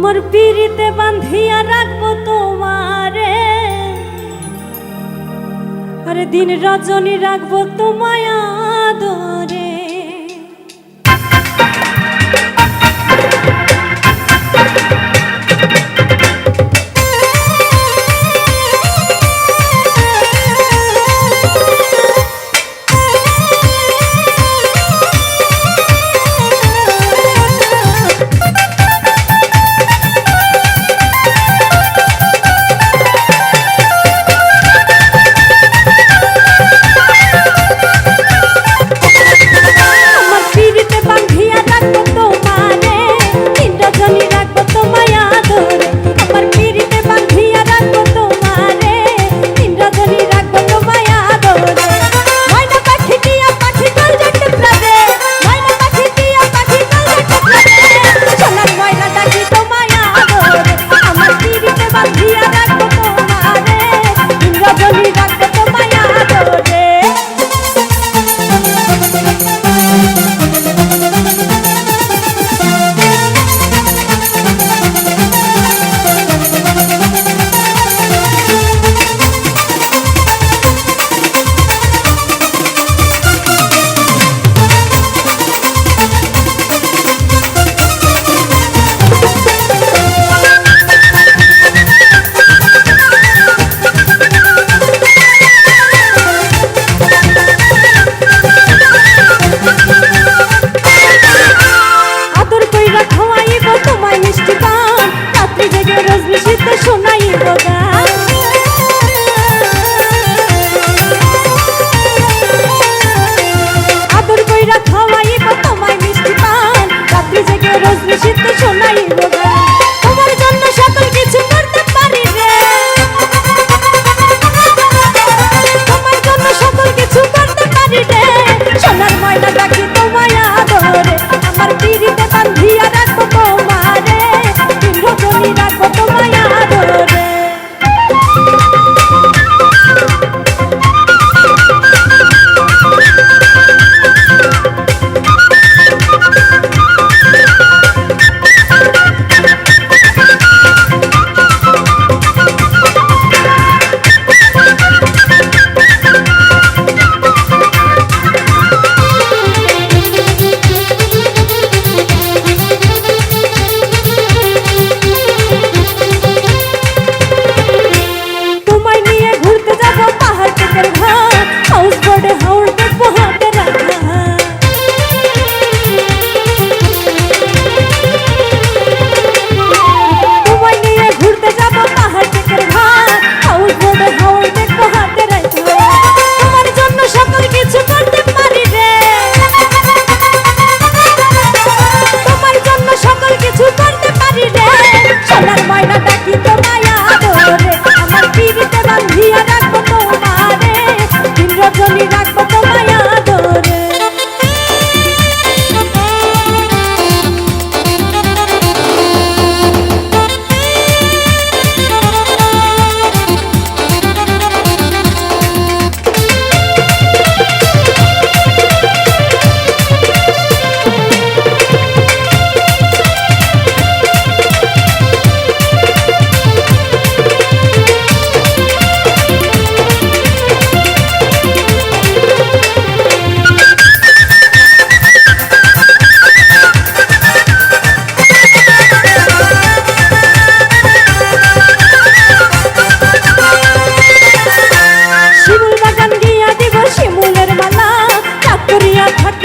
আমার পিড়িতে বান্ধিয়া রাখব তোমারে। আরে দিন রজনী রাখব তোমায় আদরে। ঘট